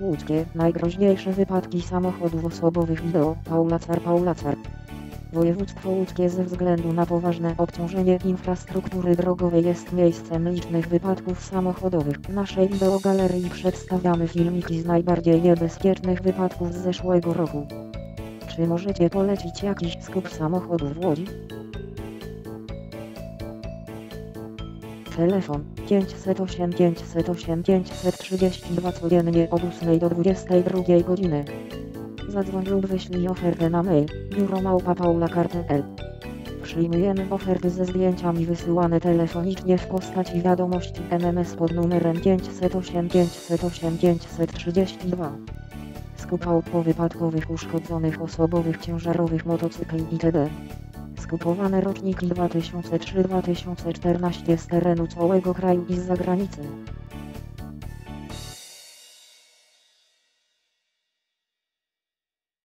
Łódzkie, najgroźniejsze wypadki samochodów osobowych wideo, Paula Car Paula Car. Województwo łódzkie ze względu na poważne obciążenie infrastruktury drogowej jest miejscem licznych wypadków samochodowych. W naszej wideogalerii przedstawiamy filmiki z najbardziej niebezpiecznych wypadków z zeszłego roku. Czy możecie polecić jakiś skup samochodów w Łodzi? Telefon 508 508 532 codziennie od 8 do 22 godziny. Zadzwoń lub wyślij ofertę na mail biuromałpa.paula.pl Przyjmujemy oferty ze zdjęciami wysyłane telefonicznie w postaci wiadomości MMS pod numerem 508 508 532. Skup aut powypadkowych uszkodzonych osobowych ciężarowych motocykli itd. Skupowane roczniki 2003-2014 z terenu całego kraju i z zagranicy.